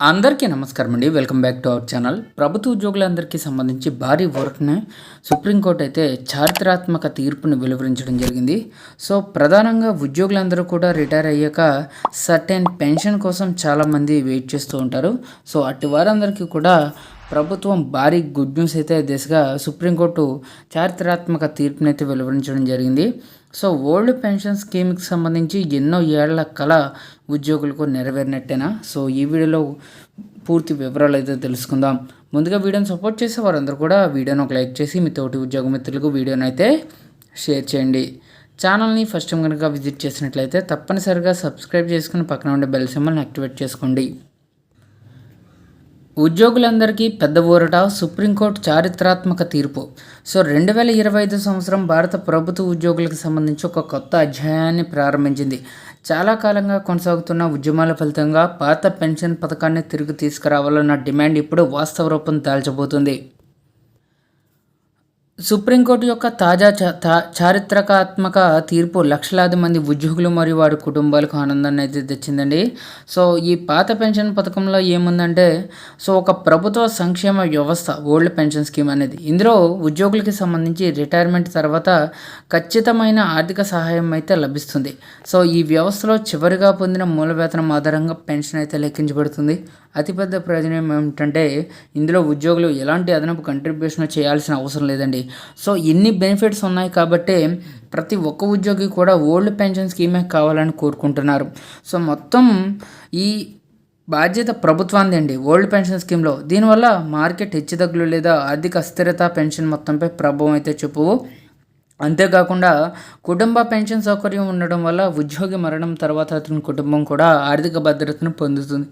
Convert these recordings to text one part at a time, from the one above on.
అందరికీ నమస్కారం అండి. Welcome back to our channel. ప్రభుత్వ ఉద్యోగులందరికీ సంబంధించి భారీ వర్క్ని సుప్రీంకోర్టు అయితే చారిత్రాత్మక తీర్పును వెలువరించడం జరిగింది. సో ప్రధానంగా ఉద్యోగులందరూ కూడా రిటైర్ అయ్యాక సర్టెన్ పెన్షన్ కోసం చాలామంది వెయిట్ చేస్తూ ఉంటారు. సో అటు వారందరికీ కూడా ప్రభుత్వం భారీ గుడ్ న్యూస్ అయితే దిశగా సుప్రీంకోర్టు చారిత్రాత్మక తీర్పునైతే వెలువరించడం జరిగింది. సో ఓల్డ్ పెన్షన్ స్కీమ్కి సంబంధించి ఎన్నో ఏళ్ళ కళ ఉద్యోగులకు నెరవేరినట్టేనా? సో ఈ వీడియోలో పూర్తి వివరాలు అయితే తెలుసుకుందాం. ముందుగా వీడియోని సపోర్ట్ చేసే వారందరూ కూడా వీడియోని ఒక లైక్ చేసి మీ తోటి ఉద్యోగ మిత్రులకు వీడియోని అయితే షేర్ చేయండి. ఛానల్ని ఫస్ట్ టైం కనుక విజిట్ చేసినట్లయితే తప్పనిసరిగా సబ్స్క్రైబ్ చేసుకుని పక్కన ఉండే బెల్ సింబల్ని యాక్టివేట్ చేసుకోండి. ఉద్యోగులందరికీ పెద్ద ఊరట సుప్రీంకోర్టు చారిత్రాత్మక తీర్పు. సో రెండు వేల ఇరవై ఐదు సంవత్సరం భారత ప్రభుత్వ ఉద్యోగులకు సంబంధించి ఒక కొత్త అధ్యాయాన్ని ప్రారంభించింది. చాలా కాలంగా కొనసాగుతున్న ఉద్యమాల ఫలితంగా పాత పెన్షన్ పథకాన్ని తిరిగి తీసుకురావాలన్న డిమాండ్ ఇప్పుడు వాస్తవ రూపం దాల్చబోతుంది. సుప్రీంకోర్టు యొక్క తాజా చారిత్రకాత్మక తీర్పు లక్షలాది మంది ఉద్యోగులు మరియు వారి కుటుంబాలకు ఆనందాన్ని అయితే తెచ్చిందండి. సో ఈ పాత పెన్షన్ పథకంలో ఏముందంటే సో ఒక ప్రభుత్వ సంక్షేమ వ్యవస్థ ఓల్డ్ పెన్షన్ స్కీమ్ అనేది. ఇందులో ఉద్యోగులకి సంబంధించి రిటైర్మెంట్ తర్వాత ఖచ్చితమైన ఆర్థిక సహాయం అయితే లభిస్తుంది. సో ఈ వ్యవస్థలో చివరిగా పొందిన మూల వేతనం ఆధారంగా పెన్షన్ అయితే లెక్కించబడుతుంది. అతిపెద్ద ప్రయోజనం ఏమిటంటే ఇందులో ఉద్యోగులు ఎలాంటి అదనపు కంట్రిబ్యూషన్ చేయాల్సిన అవసరం లేదండి. సో ఎన్ని బెనిఫిట్స్ ఉన్నాయి కాబట్టి ప్రతి ఒక్క ఉద్యోగి కూడా ఓల్డ్ పెన్షన్ స్కీమే కావాలని కోరుకుంటున్నారు. సో మొత్తం ఈ బాధ్యత ప్రభుత్వాన్ని అండి ఓల్డ్ పెన్షన్ స్కీమ్లో దీనివల్ల మార్కెట్ హెచ్చుతగ్గులు లేదా ఆర్థిక అస్థిరత పెన్షన్ మొత్తంపై ప్రభావం అయితే చెప్పు అంతేకాకుండా కుటుంబ పెన్షన్ సౌకర్యం ఉండడం వల్ల ఉద్యోగి మరణం తర్వాత అతని కుటుంబం కూడా ఆర్థిక భద్రతను పొందుతుంది.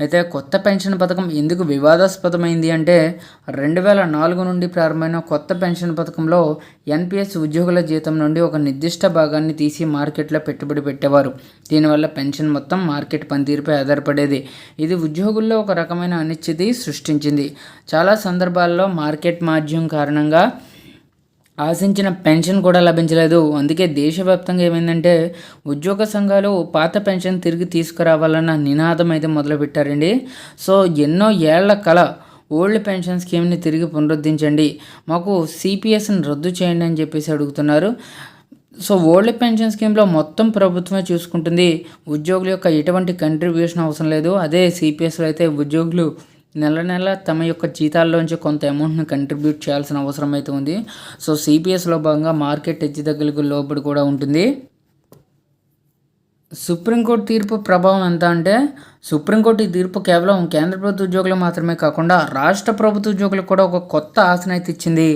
అయితే కొత్త పెన్షన్ పథకం ఎందుకు వివాదాస్పదమైంది అంటే రెండు వేల నాలుగు నుండి ప్రారంభమైన కొత్త పెన్షన్ పథకంలో ఎన్పిఎస్ ఉద్యోగుల జీతం నుండి ఒక నిర్దిష్ట భాగాన్ని తీసి మార్కెట్లో పెట్టుబడి పెట్టేవారు. దీనివల్ల పెన్షన్ మొత్తం మార్కెట్ పనితీరుపై ఆధారపడేది. ఇది ఉద్యోగుల్లో ఒక రకమైన అనిశ్చితి సృష్టించింది. చాలా సందర్భాల్లో మార్కెట్ మాధ్యం కారణంగా ఆశించిన పెన్షన్ కూడా లభించలేదు. అందుకే దేశవ్యాప్తంగా ఏమైందంటే ఉద్యోగ సంఘాలు పాత పెన్షన్ తిరిగి తీసుకురావాలన్న నినాదం అయితే మొదలుపెట్టారండి. సో ఎన్నో ఏళ్ళ కళ ఓల్డ్ పెన్షన్ స్కీమ్ని తిరిగి పునరుద్ధరించండి. మాకు సిపిఎస్ని రద్దు చేయండి అని చెప్పేసి అడుగుతున్నారు. సో ఓల్డ్ పెన్షన్ స్కీమ్లో మొత్తం ప్రభుత్వమే చూసుకుంటుంది. ఉద్యోగుల యొక్క ఎటువంటి కంట్రిబ్యూషన్ అవసరం లేదు. అదే సిపిఎస్లో అయితే ఉద్యోగులు నెల నెల తమ యొక్క జీతాల్లోంచి కొంత అమౌంట్ని కంట్రిబ్యూట్ చేయాల్సిన అవసరం అయితే ఉంది. సో సిపిఎస్లో భాగంగా మార్కెట్ హెచ్చుతగ్గులకు లోబడి కూడా ఉంటుంది. సుప్రీంకోర్టు తీర్పు ప్రభావం ఎంత అంటే సుప్రీంకోర్టు ఈ తీర్పు కేవలం కేంద్ర ప్రభుత్వ ఉద్యోగులు మాత్రమే కాకుండా రాష్ట్ర ప్రభుత్వ ఉద్యోగులకు కూడా ఒక కొత్త ఆశనైతే ఇచ్చింది.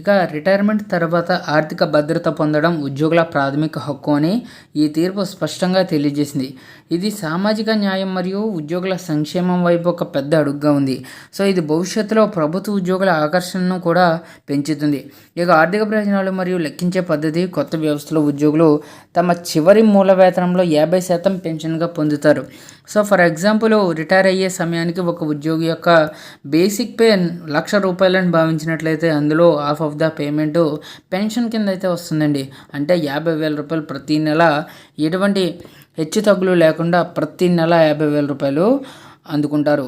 ఇక రిటైర్మెంట్ తర్వాత ఆర్థిక భద్రత పొందడం ఉద్యోగుల ప్రాథమిక హక్కు అని ఈ తీర్పు స్పష్టంగా తెలియజేసింది. ఇది సామాజిక న్యాయం మరియు ఉద్యోగుల సంక్షేమం వైపు ఒక పెద్ద అడుగుగా ఉంది. సో ఇది భవిష్యత్తులో ప్రభుత్వ ఉద్యోగుల ఆకర్షణను కూడా పెంచుతుంది. ఇక ఆర్థిక ప్రయోజనాలు మరియు లెక్కించే పద్ధతి కొత్త వ్యవస్థలో ఉద్యోగులు తమ చివరి మూల వేతనంలో యాభై శాతం పెన్షన్గా పొందుతారు. సో ఫర్ ఎగ్జాంపుల్ రిటైర్ అయ్యే సమయానికి ఒక ఉద్యోగి యొక్క బేసిక్ పే లక్ష రూపాయలని భావించినట్లయితే అందులో half of the payment pension కింద అయితే వస్తుందండి. అంటే యాభై వేల రూపాయలు ప్రతి నెల ఎటువంటి హెచ్చు తగ్గులు లేకుండా ప్రతి నెల యాభై వేల రూపాయలు అందుకుంటారు.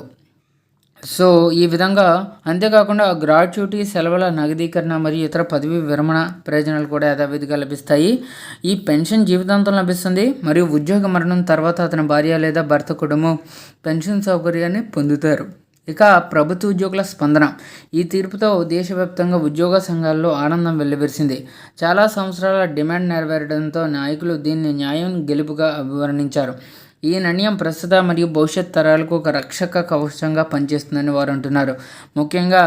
సో ఈ విధంగా అంతేకాకుండా గ్రాట్యుటీ సెలవుల నగదీకరణ మరియు ఇతర పదవి విరమణ ప్రయోజనాలు కూడా యథావిధిగా లభిస్తాయి. ఈ పెన్షన్ జీవితాంతం లభిస్తుంది. మరియు ఉద్యోగ మరణం తర్వాత అతని భార్య లేదా భర్త కుటుంబం పెన్షన్ సౌకర్యాన్ని పొందుతారు. ఇక ప్రభుత్వ ఉద్యోగుల స్పందన. ఈ తీర్పుతో దేశవ్యాప్తంగా ఉద్యోగ సంఘాల్లో ఆనందం వెల్లివిరిసింది. చాలా సంవత్సరాల డిమాండ్ నెరవేరడంతో నాయకులు దీన్ని న్యాయం గెలుపుగా అభివర్ణించారు. ఈ నిర్ణయం ప్రస్తుత మరియు భవిష్యత్ తరాలకు ఒక రక్షక కవచంగా పనిచేస్తుందని వారు అంటున్నారు. ముఖ్యంగా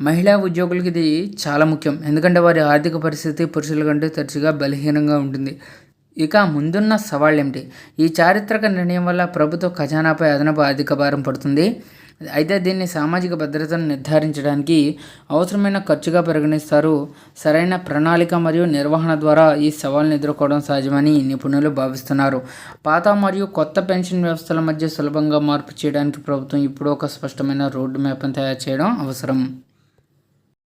మహిళా ఉద్యోగులకి ఇది చాలా ముఖ్యం. ఎందుకంటే వారి ఆర్థిక పరిస్థితి పురుషుల కంటే తరచుగా బలహీనంగా ఉంటుంది. ఇక ముందున్న సవాళ్ళు ఏమిటి ఈ చారిత్రక నిర్ణయం వల్ల ప్రభుత్వ ఖజానాపై అదనపు ఆర్థిక భారం పడుతుంది. అయితే దీన్ని సామాజిక భద్రతను నిర్ధారించడానికి అవసరమైన ఖర్చుగా పరిగణిస్తారు. సరైన ప్రణాళిక మరియు నిర్వహణ ద్వారా ఈ సవాల్ని ఎదుర్కోవడం సహజమని నిపుణులు భావిస్తున్నారు. పాత మరియు కొత్త పెన్షన్ వ్యవస్థల మధ్య సులభంగా మార్పు చేయడానికి ప్రభుత్వం ఇప్పుడు ఒక స్పష్టమైన రోడ్డు మ్యాప్ను తయారు చేయడం అవసరం.